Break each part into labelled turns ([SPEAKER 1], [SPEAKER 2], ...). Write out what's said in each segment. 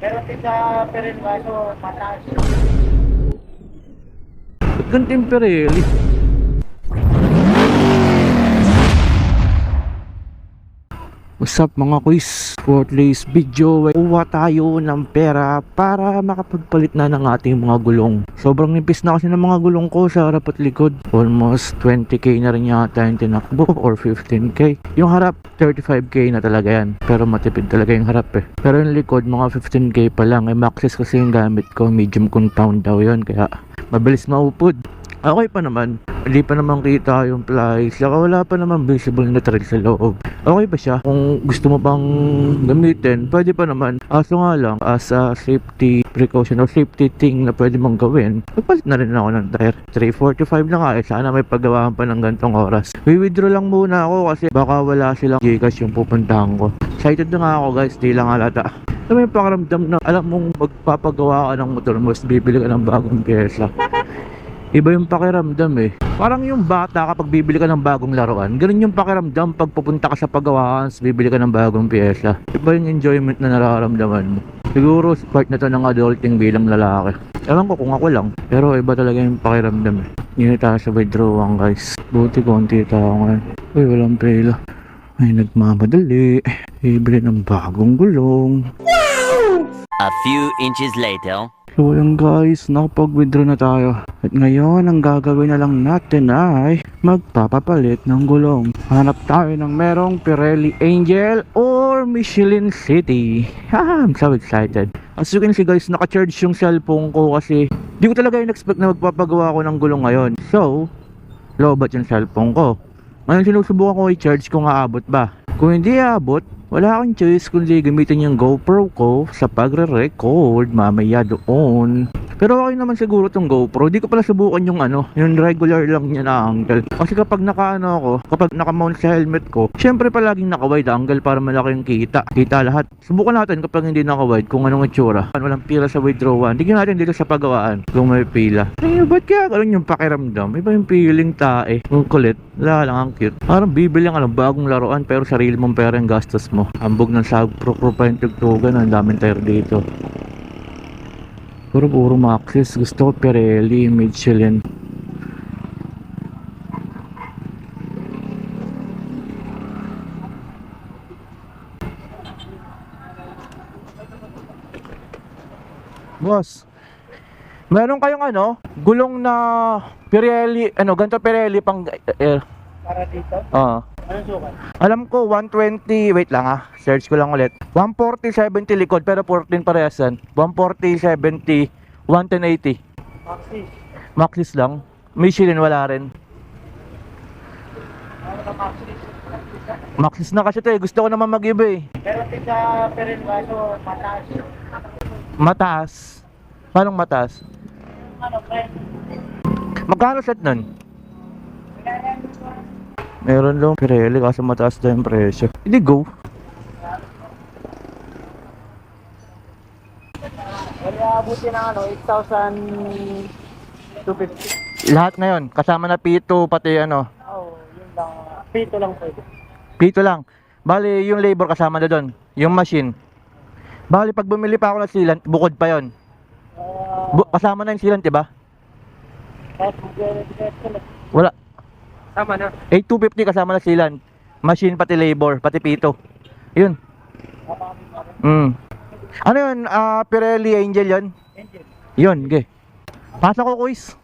[SPEAKER 1] Pero sa Perel kaso mataas.
[SPEAKER 2] Ba't ganito yung? What's up mga quiz? For today's video, ay kuha tayo ng pera para makapagpalit na ng ating mga gulong. Sobrang nipis na kasi ng mga gulong ko sa harap at likod. Almost 20k na rin yata yung tinakbo or 15k. Yung harap, 35k na talaga yan. Pero matipid talaga yung harap eh. Pero yung likod, mga 15k pa lang. Eh, Maxis kasi yung gamit ko. Medium compound daw yun. Kaya mabilis maupod. Okay pa naman. Hindi pa naman kita yung plies. Saka wala pa naman visible na trail sa loob. Okay ba siya? Kung gusto mo pang gamitin, pwede pa naman. Aso nga lang, as a safety precaution or safety thing na pwede mong gawin, magpalit na rin ako ng tire. 345 na nga eh. Sana may paggawaan pa ng gantong oras. We-withdraw lang muna ako kasi baka wala silang Gcash yung pupuntahan ko. Excited na nga ako guys, di lang halata. Alam mo yung pakaramdam na alam mong magpapagawa ka ng motor mo, bibili ka ng bagong pyesa. Iba yung pakiramdam eh. Parang yung bata kapag bibili ka ng bagong laruan, ganun yung pakiramdam pag pupunta ka sa paggawaan, tapos bibili ka ng bagong pyesa. Iba yung enjoyment na nararamdaman mo. Siguro part na to ng adulting bilang lalaki. Ewan ko kung ako lang, pero iba talaga yung pakiramdam eh. Yun tayo sa withdrawal guys. Buti konti tao ngayon. Uy, walang pela. Ay, nagmamadali. Bibili ng bagong gulong.
[SPEAKER 3] A few inches later.
[SPEAKER 2] So ayun guys, nakapag-withdraw na tayo. At ngayon, ang gagawin na lang natin ay magpapapalit ng gulong. Hanap tayo ng merong Pirelli Angel or Michelin City. Ah, I'm so excited. As you can see guys, naka-charge yung cellphone ko kasi di ko talaga in-expect na magpapagawa ako ng gulong ngayon. So, lobat yung cellphone ko. Ngayon sinusubukan ko i-charge kung aabot ba. Kung hindi aabot, wala akong choice kundi gamitin yung GoPro ko sa pagre-record mamaya doon. Pero okay naman siguro tong GoPro. Di ko pala subukan yung ano, yung regular lang niya na angle. Kasi kapag naka-ano ako, kapag naka-mount sa helmet ko, syempre palaging naka-wide angle para malaki yung kita. Kita lahat. Subukan natin kapag hindi naka-wide kung anong itsura. Walang pila sa withdrawal. Tignan natin dito sa pagawaan kung may pila. Ay, ba't kaya ganun yung pakiramdam? Iba yung feeling tae. Yung kulit. Wala lang ang cute. Parang bibili ang ano, bagong laruan pero sarili mong pera yung gastos mo. Hambog ng sag pro pro pa yung tugtugan. Ang daming tire dito. Puro puro Maxis. Gusto ko Pirelli, Michelin. Boss, meron kayong ano, gulong na Pirelli, ano, ganito Pirelli pang, eh,
[SPEAKER 1] Para dito.
[SPEAKER 2] ah.
[SPEAKER 1] Anong sukat?
[SPEAKER 2] Alam ko 120, wait lang ah, search ko lang ulit. 140, 70 likod pero 14 parehas yan. 140, 70, 110, 80.
[SPEAKER 1] Maxi.
[SPEAKER 2] Maxis lang. Michelin wala rin.
[SPEAKER 1] Ano?
[SPEAKER 2] Maxis na kasi to eh, gusto ko naman mag-iba eh.
[SPEAKER 1] Pero sa Perel kaso mataas.
[SPEAKER 2] Mataas. Paano mataas?
[SPEAKER 1] Ano, friend?
[SPEAKER 2] Magkano set nun? Meron lang Pirelli kasi mataas daw yung presyo. Hindi go.
[SPEAKER 1] Wala abuti ng ano, 8,250.
[SPEAKER 2] Lahat na yon kasama na pito pati ano.
[SPEAKER 1] Oo, oh, yun lang. Pito lang pwede.
[SPEAKER 2] Pito lang. Bali, yung labor kasama na doon. Yung machine. Bali, pag bumili pa ako ng sealant, bukod pa yon.
[SPEAKER 1] Uh,
[SPEAKER 2] Bu- kasama na yung sealant, diba?
[SPEAKER 1] kahit ko na. Na.
[SPEAKER 2] 8250 kasama na sealant. Machine pati labor, pati pito. Yun. Mm. Ano yun? Ah, Pirelli Angel yun?
[SPEAKER 1] Engine.
[SPEAKER 2] Yun, okay. Pasok ko, quiz.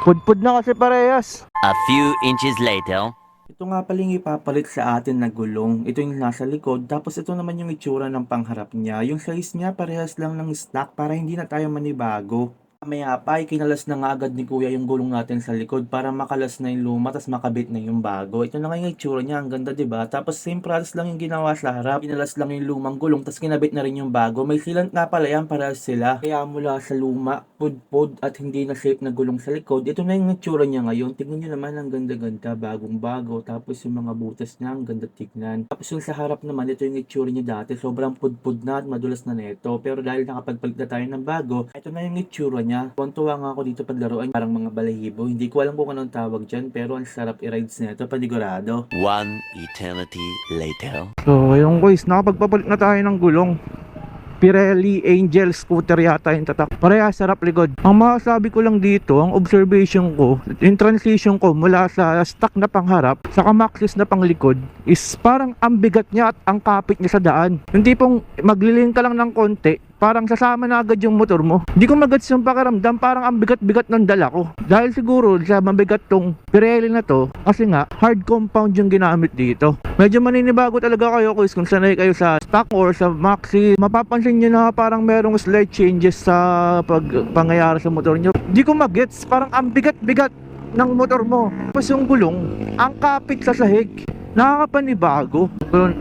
[SPEAKER 2] Pudpud na kasi parehas.
[SPEAKER 3] A few inches later.
[SPEAKER 2] Ito nga pala yung ipapalit sa atin na gulong. Ito yung nasa likod. Tapos ito naman yung itsura ng pangharap niya. Yung size niya parehas lang ng stock para hindi na tayo manibago. Maya pa ay kinalas na nga agad ni kuya yung gulong natin sa likod para makalas na yung luma tapos makabit na yung bago. Ito na nga yung itsura niya. Ang ganda ba? Tapos same process lang yung ginawa sa harap. Kinalas lang yung lumang gulong tapos kinabit na rin yung bago. May sealant nga pala yan para sila. Kaya mula sa luma, pudpud at hindi na shape na gulong sa likod. Ito na yung itsura niya ngayon. Tingnan nyo naman ang ganda-ganda. Bagong bago. Tapos yung mga butas niya ang ganda tignan. Tapos yung sa harap naman, ito yung itsura niya dati. Sobrang pudpud na at madulas na neto. Pero dahil nakapagpalit na tayo ng bago, ito na yung itsura niya. Tuwang-tuwa nga ako dito paglaruan parang mga balahibo. Hindi ko alam kung anong tawag dyan pero ang sarap i-rides nito panigurado.
[SPEAKER 3] One eternity later.
[SPEAKER 2] So, yung guys, nakapagpapalit na tayo ng gulong. Pirelli Angel scooter yata yung tatak. Pareha sarap likod. Ang masasabi ko lang dito, ang observation ko, yung transition ko mula sa stock na pangharap sa Maxis na panglikod is parang ang bigat niya at ang kapit niya sa daan. Yung tipong maglilin ka lang ng konti, parang sasama na agad yung motor mo. Hindi ko magets yung pakiramdam, parang ang bigat-bigat ng dala ko. Dahil siguro sa mabigat tong Pirelli na to, kasi nga hard compound yung ginamit dito. Medyo maninibago talaga kayo guys kung sanay kayo sa stock or sa maxi. Mapapansin nyo na parang merong slight changes sa pag pangyayari sa motor nyo. Hindi ko magets, parang ang bigat-bigat ng motor mo. Tapos yung gulong, ang kapit sa sahig. Nakakapanibago.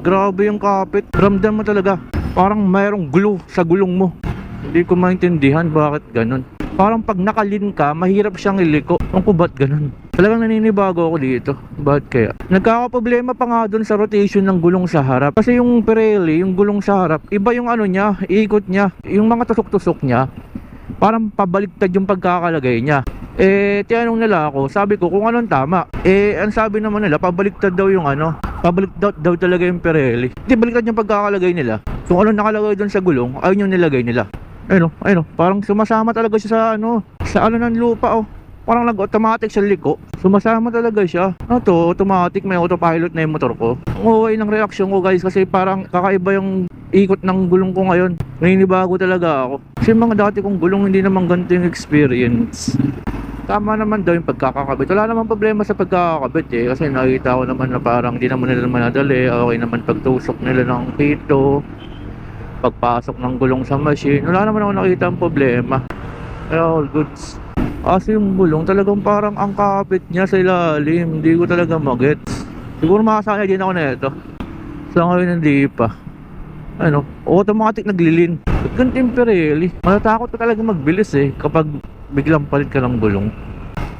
[SPEAKER 2] Grabe yung kapit. Ramdam mo talaga. Parang mayroong glue sa gulong mo. Hindi ko maintindihan bakit ganun. Parang pag nakalin ka, mahirap siyang iliko. Ang ko ba't ganun? Talagang naninibago ako dito. Bakit kaya? Nagkakaproblema pa nga dun sa rotation ng gulong sa harap. Kasi yung Pirelli, yung gulong sa harap, iba yung ano niya, ikot niya. Yung mga tusok-tusok niya, parang pabaliktad yung pagkakalagay niya. Eh, tinanong nila ako, sabi ko kung anong tama. Eh, ang sabi naman nila, pabaliktad daw yung ano, pabaliktad daw talaga yung Pirelli. Hindi, baliktad yung pagkakalagay nila. Kung ano nakalagay doon sa gulong, ayun yung nilagay nila. Ayun o, ayun o, parang sumasama talaga siya sa ano, sa ano ng lupa o. Parang nag-automatic sa liko. Sumasama talaga siya. Ano to, automatic, may autopilot na yung motor ko. Okay ng reaction ko guys kasi parang kakaiba yung ikot ng gulong ko ngayon. Naninibago talaga ako. Kasi mga dati kong gulong hindi naman ganito yung experience. Tama naman daw yung pagkakakabit. Wala naman problema sa pagkakakabit eh. Kasi nakita ko naman na parang di naman nila manadali. Okay naman pagtusok nila ng pito. Pagpasok ng gulong sa machine. Wala naman ako nakita ang problema. All goods. Kasi yung gulong talagang parang ang kapit niya sa ilalim. Hindi ko talaga magets. Siguro makasaya din ako na ito. Sa ngayon hindi pa. Ano, automatic naglilin. Yung Pirelli? Matatakot ka talaga magbilis eh kapag biglang palit ka ng gulong.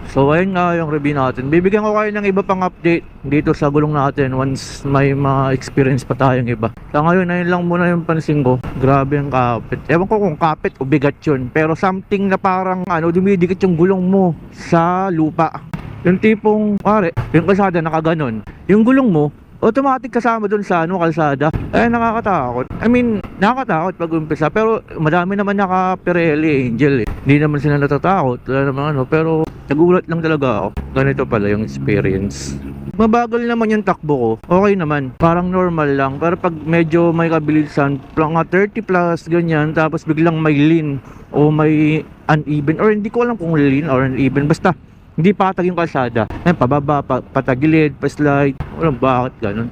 [SPEAKER 2] So ayun nga yung review natin. Bibigyan ko kayo ng iba pang update dito sa gulong natin once may mga experience pa tayong iba. Sa ngayon, ayun lang muna yung pansin ko. Grabe yung kapit. Ewan ko kung kapit o bigat yun. Pero something na parang ano, dumidikit yung gulong mo sa lupa. Yung tipong, pare, yung kalsada nakaganon. Yung gulong mo, automatic kasama dun sa ano, kalsada. Eh, nakakatakot. I mean, nakakatakot pag umpisa. Pero madami naman naka Pirelli Angel eh. Hindi naman sila natatakot. Wala naman ano. Pero nagulat lang talaga ako. Ganito pala yung experience. Mabagal naman yung takbo ko. Okay naman. Parang normal lang. Pero pag medyo may kabilisan, mga 30 plus, ganyan, tapos biglang may lean o may uneven, or hindi ko alam kung lean or uneven. Basta, hindi patag yung kalsada. Ayun, pababa, pa, patagilid, pa-slide. Walang bakit ganun.